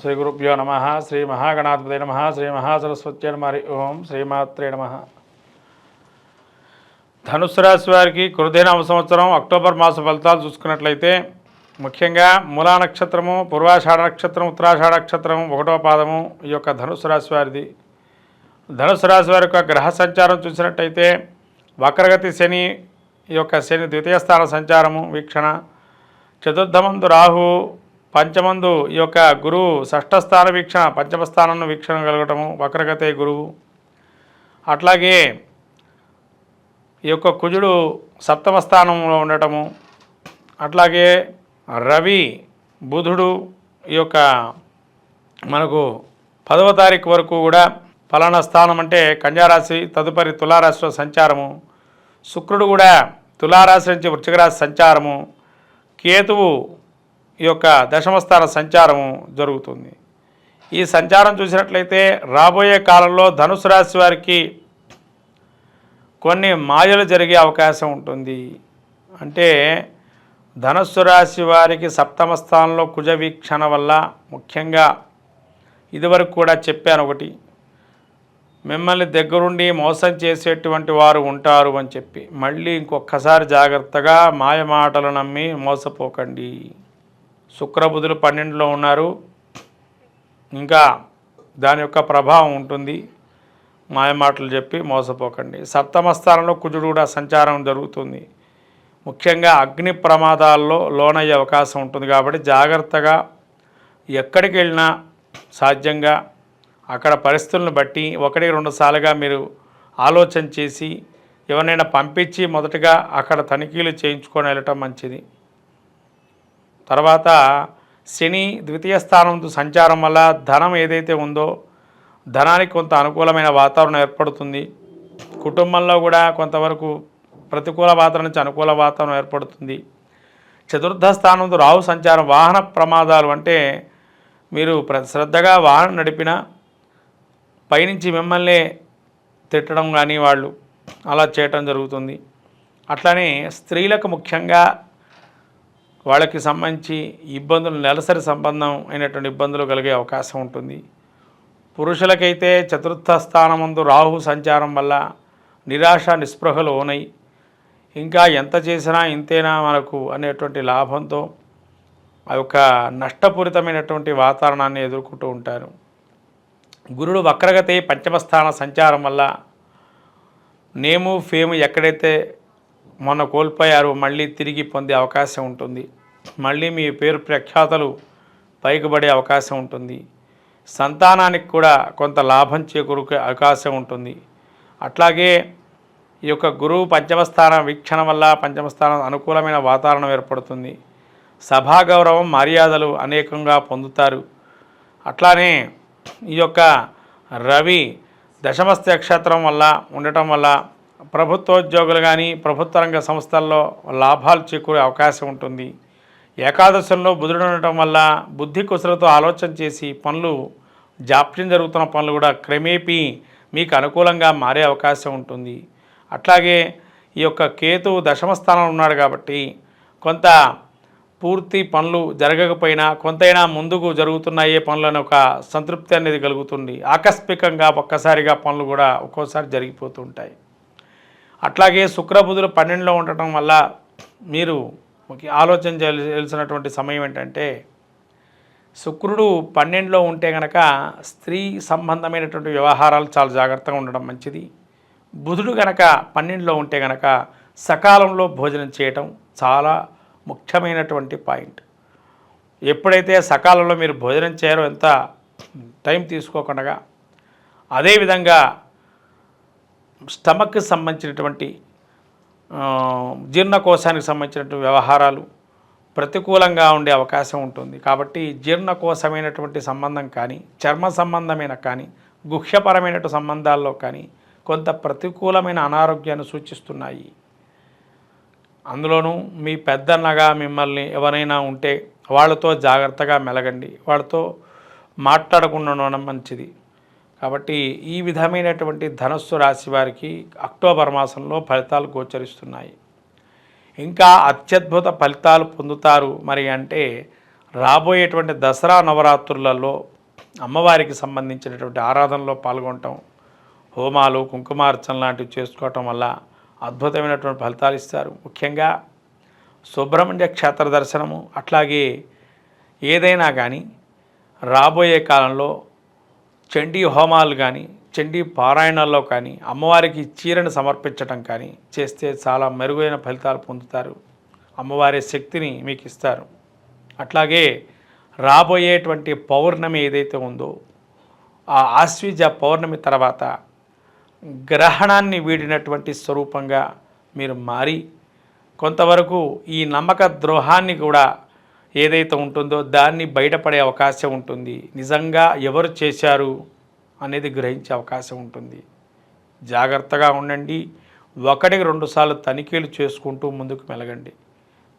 శ్రీ గురుభ్యో నమ శ్రీ మహాగణాధిపతి నమ శ్రీ మహాసరస్వత్యే నమ హరి ఓం శ్రీమాత్రే నమ. ధనుసు రాశి వారికి కురుదైన సంవత్సరం అక్టోబర్ మాస ఫలితాలు చూసుకున్నట్లయితే ముఖ్యంగా మూలా నక్షత్రము పూర్వాషాఢ నక్షత్రం ఉత్తరాషాఢ నక్షత్రం ఒకటో పాదము ఈ యొక్క ధనుసు రాశి వారిది. ధనుసు రాశి వారి యొక్క గ్రహ సంచారం చూసినట్టయితే వక్రగతి శని ఈ యొక్క శని ద్వితీయ స్థాన సంచారము వీక్షణ. చతుర్థమందు రాహు పంచమందు ఈ యొక్క గురువు షష్ఠ స్థాన వీక్షణ పంచమస్థానం వీక్షణ కలగటము వక్రగతే గురువు. అట్లాగే ఈ యొక్క కుజుడు సప్తమ స్థానంలో ఉండటము. అట్లాగే రవి బుధుడు ఈ యొక్క మనకు పదవ తారీఖు వరకు కూడా ఫలానా స్థానం అంటే కన్యారాశి తదుపరి తులారాశిలో సంచారము. శుక్రుడు కూడా తులారాశి నుంచి వృశ్చిక రాశి సంచారము. కేతువు ఈ యొక్క దశమస్థాన సంచారం జరుగుతుంది. ఈ సంచారం చూసినట్లయితే రాబోయే కాలంలో ధనుసు రాశి వారికి కొన్ని మాయలు జరిగే అవకాశం ఉంటుంది. అంటే ధనస్సు రాశి వారికి సప్తమ స్థానంలో కుజ వీక్షణ వల్ల ముఖ్యంగా ఇదివరకు కూడా చెప్పాను ఒకటి మిమ్మల్ని దగ్గరుండి మోసం చేసేటువంటి వారు ఉంటారు అని చెప్పి. మళ్ళీ ఇంకొకసారి జాగ్రత్తగా మాయమాటలు నమ్మి మోసపోకండి. శుక్రబుధులు పన్నెండులో ఉన్నారు. ఇంకా దాని యొక్క ప్రభావం ఉంటుంది. మాయమాటలు చెప్పి మోసపోకండి. సప్తమ స్థానంలో కుజుడు కూడా సంచారం జరుగుతుంది. ముఖ్యంగా అగ్ని ప్రమాదాల్లో లోనయ్యే అవకాశం ఉంటుంది కాబట్టి జాగ్రత్తగా ఎక్కడికి వెళ్ళినా సాధ్యంగా అక్కడ పరిస్థితులను బట్టి ఒకటి రెండు సార్లుగా మీరు ఆలోచన చేసి ఎవరినైనా పంపించి మొదటగా అక్కడ తనిఖీలు చేయించుకొని వెళ్ళటం మంచిది. తర్వాత శని ద్వితీయ స్థానంతో సంచారం వల్ల ధనం ఏదైతే ఉందో ధనానికి కొంత అనుకూలమైన వాతావరణం ఏర్పడుతుంది. కుటుంబంలో కూడా కొంతవరకు ప్రతికూల వాతావరణం నుంచి అనుకూల వాతావరణం ఏర్పడుతుంది. చతుర్థ స్థానంతో రాహు సంచారం వాహన ప్రమాదాలు అంటే మీరు ప్ర శ్రద్ధగా వాహనం నడిపిన పైనుంచి మిమ్మల్ని తిట్టడం కానీ వాళ్ళు అలా చేయటం జరుగుతుంది. అట్లానే స్త్రీలకు ముఖ్యంగా వాళ్ళకి సంబంధించి ఇబ్బందులు నెలసరి సంబంధం అయినటువంటి ఇబ్బందులు కలిగే అవకాశం ఉంటుంది. పురుషులకైతే చతుర్థ స్థానమందు రాహు సంచారం వల్ల నిరాశ నిస్పృహలు ఉన్నాయి. ఇంకా ఎంత చేసినా ఇంతేనా మనకు అనేటువంటి లాభంతో ఆ యొక్క నష్టపూరితమైనటువంటి వాతావరణాన్ని ఎదుర్కొంటూ ఉంటారు. గురుడు వక్రగతి పంచమస్థాన సంచారం వల్ల నేము ఫేము ఎక్కడైతే మొన్న కోల్పోయారో మళ్ళీ తిరిగి పొందే అవకాశం ఉంటుంది. మళ్ళీ మీ పేరు ప్రఖ్యాతలు పైకిబడే అవకాశం ఉంటుంది. సంతానానికి కూడా కొంత లాభం చేకూరుకే అవకాశం ఉంటుంది. అట్లాగే ఈ యొక్క గురువు పంచమస్థానం వీక్షణ వల్ల పంచమస్థానం అనుకూలమైన వాతావరణం ఏర్పడుతుంది. సభాగౌరవం మర్యాదలు అనేకంగా పొందుతారు. అట్లానే ఈ యొక్క రవి దశమస్త నక్షత్రం వల్ల ఉండటం వల్ల ప్రభుత్వోద్యోగులు కానీ ప్రభుత్వ రంగ సంస్థల్లో లాభాలు చేకూరే అవకాశం ఉంటుంది. ఏకాదశంలో బుధుడు ఉండటం వల్ల బుద్ధి కుశలతో ఆలోచన చేసి పనులు జాప్యం జరుగుతున్న పనులు కూడా క్రమేపీ మీకు అనుకూలంగా మారే అవకాశం ఉంటుంది. అట్లాగే ఈ యొక్క కేతు దశమ స్థానంలో ఉన్నాడు కాబట్టి కొంత పూర్తి పనులు జరగకపోయినా కొంతైనా ముందుకు జరుగుతున్నాయే పనులని ఒక సంతృప్తి అనేది కలుగుతుంది. ఆకస్మికంగా ఒక్కసారిగా పనులు కూడా ఒక్కోసారి జరిగిపోతుంటాయి. అట్లాగే శుక్రబుధులు పన్నెండులో ఉండటం వల్ల మీరు ఒక ఆలోచన చేయాల్సినటువంటి సమయం ఏంటంటే శుక్రుడు పన్నెండులో ఉంటే గనక స్త్రీ సంబంధమైనటువంటి వ్యవహారాలు చాలా జాగ్రత్తగా ఉండడం మంచిది. బుధుడు గనక పన్నెండులో ఉంటే గనక సకాలంలో భోజనం చేయటం చాలా ముఖ్యమైనటువంటి పాయింట్. ఎప్పుడైతే సకాలంలో మీరు భోజనం చేయరో ఎంత టైం తీసుకోకుండా అదేవిధంగా స్టమక్కి సంబంధించినటువంటి జీర్ణకోశానికి సంబంధించినటువంటి వ్యవహారాలు ప్రతికూలంగా ఉండే అవకాశం ఉంటుంది. కాబట్టి జీర్ణకోశమైనటువంటి సంబంధం కానీ చర్మ సంబంధమైన కానీ గుహ్యపరమైనటువంటి సంబంధాల్లో కానీ కొంత ప్రతికూలమైన అనారోగ్యాన్ని సూచిస్తున్నాయి. అందులోనూ మీ పెద్దన్నగా మిమ్మల్ని ఎవరైనా ఉంటే వాళ్ళతో జాగ్రత్తగా మెలగండి. వాళ్ళతో మాట్లాడకుండా ఉండడం మంచిది. కాబట్టి ఈ విధమైనటువంటి ధనస్సు రాశి వారికి అక్టోబర్ మాసంలో ఫలితాలు గోచరిస్తున్నాయి. ఇంకా అత్యద్భుత ఫలితాలు పొందుతారు మరి అంటే రాబోయేటువంటి దసరా నవరాత్రులలో అమ్మవారికి సంబంధించినటువంటి ఆరాధనలో పాల్గొనటం హోమాలు కుంకుమార్చన లాంటివి చేసుకోవటం వల్ల అద్భుతమైనటువంటి ఫలితాలు ఇస్తారు. ముఖ్యంగా సుబ్రహ్మణ్య క్షేత్ర దర్శనము అట్లాగే ఏదైనా కానీ రాబోయే కాలంలో చండీ హోమాలు కానీ చండీ పారాయణాల్లో కానీ అమ్మవారికి చీరను సమర్పించటం కానీ చేస్తే చాలా మెరుగైన ఫలితాలు పొందుతారు. అమ్మవారి శక్తిని మీకు ఇస్తారు. అట్లాగే రాబోయేటువంటి పౌర్ణమి ఏదైతే ఉందో ఆ ఆశ్వీజ పౌర్ణమి తర్వాత గ్రహణాన్ని వీడినటువంటి స్వరూపంగా మీరు మారి కొంతవరకు ఈ నమ్మక ద్రోహాన్ని కూడా ఏదైతే ఉంటుందో దాన్ని బయటపడే అవకాశం ఉంటుంది. నిజంగా ఎవరు చేశారు అనేది గ్రహించే అవకాశం ఉంటుంది. జాగ్రత్తగా ఉండండి. ఒకటికి రెండుసార్లు తనిఖీలు చేసుకుంటూ ముందుకు మెలగండి.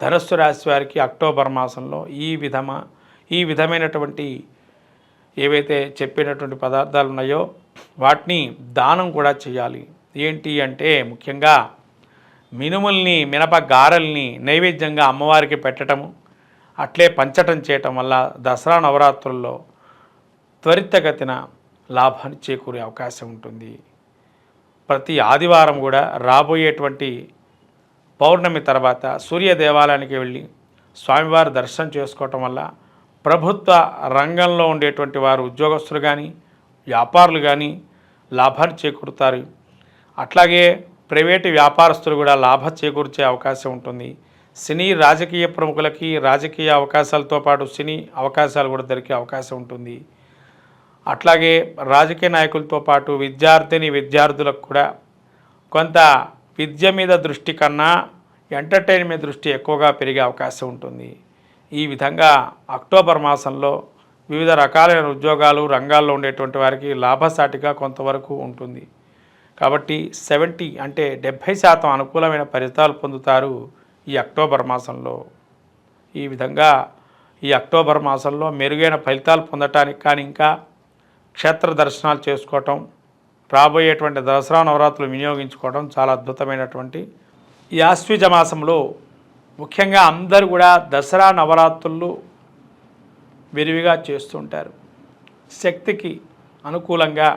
ధనస్సు రాశి వారికి అక్టోబర్ మాసంలో ఈ విధమా ఈ విధమైనటువంటి ఏవైతే చెప్పినటువంటి పదార్థాలు ఉన్నాయో వాటిని దానం కూడా చేయాలి. ఏంటి అంటే ముఖ్యంగా మినుముల్ని మినప గారెల్ని నైవేద్యంగా అమ్మవారికి పెట్టడము అట్లే పంచటం చేయటం వల్ల దసరా నవరాత్రుల్లో త్వరితగతిన లాభాన్ని చేకూరే అవకాశం ఉంటుంది. ప్రతి ఆదివారం కూడా రాబోయేటువంటి పౌర్ణమి తర్వాత సూర్య దేవాలయానికి వెళ్ళి స్వామివారి దర్శనం చేసుకోవటం వల్ల ప్రభుత్వ రంగంలో ఉండేటువంటి వారు ఉద్యోగస్తులు కానీ వ్యాపారులు కానీ లాభాన్ని చేకూరుతారు. అట్లాగే ప్రైవేటు వ్యాపారస్తులు కూడా లాభ చేకూర్చే అవకాశం ఉంటుంది. సినీ రాజకీయ ప్రముఖులకి రాజకీయ అవకాశాలతో పాటు సినీ అవకాశాలు కూడా దొరికే అవకాశం ఉంటుంది. అట్లాగే రాజకీయ నాయకులతో పాటు విద్యార్థిని విద్యార్థులకు కూడా కొంత విద్య మీద దృష్టి కన్నా ఎంటర్టైన్మెంట్ దృష్టి ఎక్కువగా పెరిగే అవకాశం ఉంటుంది. ఈ విధంగా అక్టోబర్ మాసంలో వివిధ రకాలైన ఉద్యోగాలు రంగాల్లో ఉండేటువంటి వారికి లాభసాటిగా కొంతవరకు ఉంటుంది. కాబట్టి సెవెంటీ అంటే డెబ్భై శాతం అనుకూలమైన ఫలితాలు పొందుతారు ఈ అక్టోబర్ మాసంలో. ఈ విధంగా ఈ అక్టోబర్ మాసంలో మెరుగైన ఫలితాలు పొందటానికి కానీ ఇంకా క్షేత్ర దర్శనాలు చేసుకోవటం రాబోయేటువంటి దసరా నవరాత్రులు వినియోగించుకోవడం చాలా అద్భుతమైనటువంటి ఈ ఆశ్వీజ మాసంలో ముఖ్యంగా అందరూ కూడా దసరా నవరాత్రులు విరివిగా చేస్తుంటారు శక్తికి అనుకూలంగా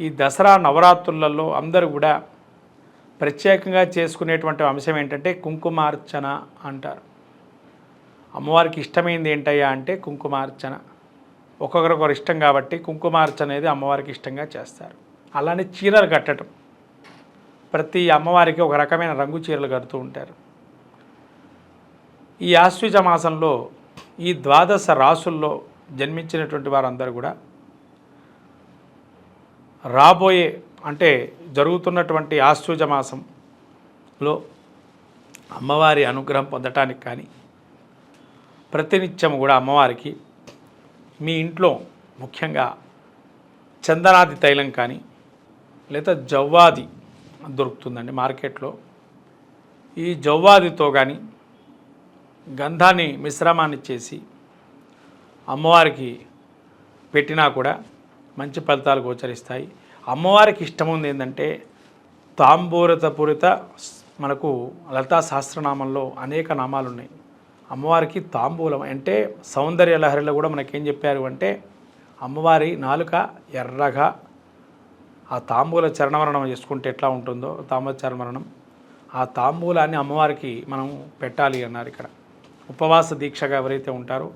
ఈ దసరా నవరాత్రులలో అందరూ కూడా ప్రత్యేకంగా చేసుకునేటువంటి అంశం ఏంటంటే కుంకుమార్చన అంటారు. అమ్మవారికి ఇష్టమైంది ఏంటయ్యా అంటే కుంకుమార్చన. ఒక్కొక్కరొకరు ఇష్టం కాబట్టి కుంకుమార్చన అనేది అమ్మవారికి ఇష్టంగా చేస్తారు. అలానే చీరలు కట్టడం. ప్రతి అమ్మవారికి ఒక రకమైన రంగు చీరలు కడుతూ ఉంటారు. ఈ ఆశ్విజ మాసంలో ఈ ద్వాదశ రాసుల్లో జన్మించినటువంటి వారందరూ కూడా రాబోయే అంటే జరుగుతున్నటువంటి ఆశ్చూజ మాసంలో అమ్మవారి అనుగ్రహం పొందటానికి కానీ ప్రతినిత్యం కూడా అమ్మవారికి మీ ఇంట్లో ముఖ్యంగా చందనాది తైలం కానీ లేదా జవ్వాది దొరుకుతుందండి మార్కెట్లో. ఈ జవ్వాదితో కానీ గంధాన్ని మిశ్రమాన్ని చేసి అమ్మవారికి పెట్టినా కూడా మంచి ఫలితాలు గోచరిస్తాయి. అమ్మవారికి ఇష్టం ఉంది ఏంటంటే తాంబూరతపూరిత మనకు లలితా సహస్రనామంలో అనేక నామాలు ఉన్నాయి అమ్మవారికి తాంబూలం అంటే సౌందర్య లహరిలో కూడా మనకేం చెప్పారు అంటే అమ్మవారి నాలుక ఎర్రగా ఆ తాంబూల చరణమరణం చేసుకుంటే ఎట్లా ఉంటుందో తాంబూల చరణమరణం. ఆ తాంబూలాన్ని అమ్మవారికి మనం పెట్టాలి అన్నారు ఇక్కడ. ఉపవాస దీక్షగా ఎవరైతే ఉంటారో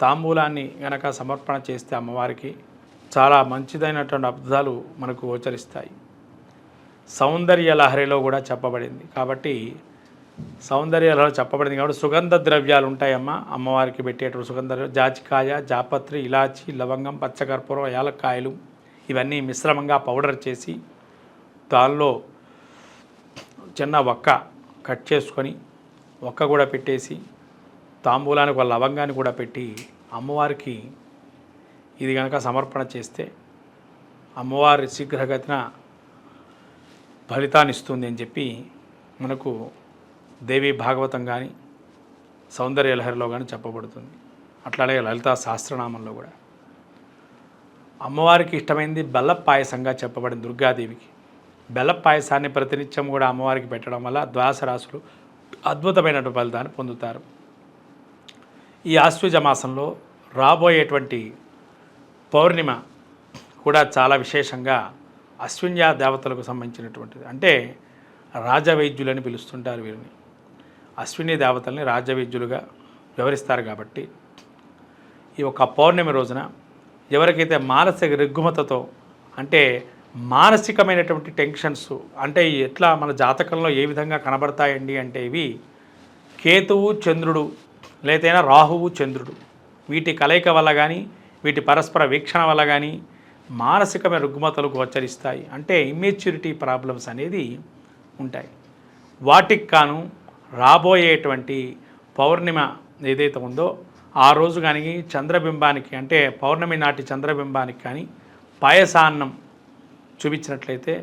తాంబూలాన్ని గనక సమర్పణ చేస్తే అమ్మవారికి చాలా మంచిదైనటువంటి అబ్దాలు మనకు గోచరిస్తాయి. సౌందర్య లహరిలో కూడా చెప్పబడింది. కాబట్టి సౌందర్య లహరి చెప్పబడింది కాబట్టి సుగంధ ద్రవ్యాలు ఉంటాయమ్మా. అమ్మవారికి పెట్టేటువంటి సుగంధ జాజికాయ జాపత్రి ఇలాచి లవంగం పచ్చకర్పూరం యాలక్కాయలు ఇవన్నీ మిశ్రమంగా పౌడర్ చేసి దానిలో చిన్న ఒక్క కట్ చేసుకొని ఒక్క కూడా పెట్టేసి తాంబూలానికి ఒక లవంగాన్ని కూడా పెట్టి అమ్మవారికి ఇది కనుక సమర్పణ చేస్తే అమ్మవారి శీఘ్రగతిన ఫలితాన్ని ఇస్తుంది అని చెప్పి మనకు దేవి భాగవతం కానీ సౌందర్య లహరిలో కానీ చెప్పబడుతుంది. అట్లాగే లలితా సహస్రనామంలో కూడా. అమ్మవారికి ఇష్టమైంది బెల్ల పాయసంగా చెప్పబడింది దుర్గాదేవికి. బెల్ల పాయసాన్ని ప్రతినిత్యం కూడా అమ్మవారికి పెట్టడం వల్ల ద్వాసరాశులు అద్భుతమైనటువంటి ఫలితాన్ని పొందుతారు. ఈ ఆశ్వజ మాసంలో రాబోయేటువంటి పౌర్ణిమ కూడా చాలా విశేషంగా అశ్విన్యా దేవతలకు సంబంధించినటువంటిది. అంటే రాజవైద్యులని పిలుస్తుంటారు వీరిని. అశ్విని దేవతల్ని రాజవైద్యులుగా వివరిస్తారు కాబట్టి ఈ యొక్క పౌర్ణమి రోజున ఎవరికైతే మానసిక రుగ్మతతో అంటే మానసికమైనటువంటి టెన్షన్స్ అంటే ఎట్లా మన జాతకంలో ఏ విధంగా కనబడతాయండి అంటే ఇవి కేతువు చంద్రుడు లేదైనా రాహువు చంద్రుడు వీటి కలయిక వల్ల కానీ వీటి పరస్పర వీక్షణ వల్ల కానీ మానసికమైన రుగ్మతలు గోచరిస్తాయి. అంటే ఇమ్మెచ్యూరిటీ ప్రాబ్లమ్స్ అనేది ఉంటాయి. వాటికి కాను రాబోయేటువంటి పౌర్ణిమ ఏదైతే ఉందో ఆ రోజు కానీ చంద్రబింబానికి అంటే పౌర్ణమి నాటి చంద్రబింబానికి కానీ పాయసాన్నం చూపించినట్లయితే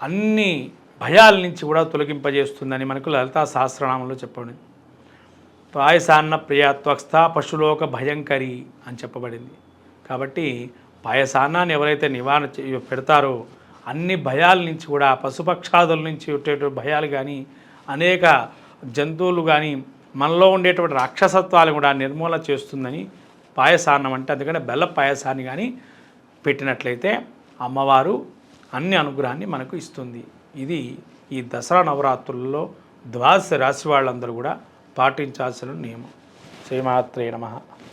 అన్ని భయాల నుంచి కూడా తొలగింపజేస్తుందని మనకు లలితా సహస్రనామంలో చెప్పండి పాయసాన్న ప్రియాత్వస్థ పశులోక భయంకరి అని చెప్పబడింది. కాబట్టి పాయసాన్నాన్ని ఎవరైతే నివారణ పెడతారో అన్ని భయాల నుంచి కూడా పశుపక్షాదుల నుంచి ఉండేటువంటి భయాలు కానీ అనేక జంతువులు కానీ మనలో ఉండేటువంటి రాక్షసత్వాలు కూడా నిర్మూలన చేస్తుందని పాయసాన్నం అంటే. అందుకని బెల్ల పాయసాన్ని కానీ పెట్టినట్లయితే అమ్మవారు అన్ని అనుగ్రహాన్ని మనకు ఇస్తుంది. ఇది ఈ దసరా నవరాత్రులలో ద్వాదశ రాశి వాళ్ళందరూ కూడా పాటించాల్సిన నియమం. శ్రీమాత్రే నమః.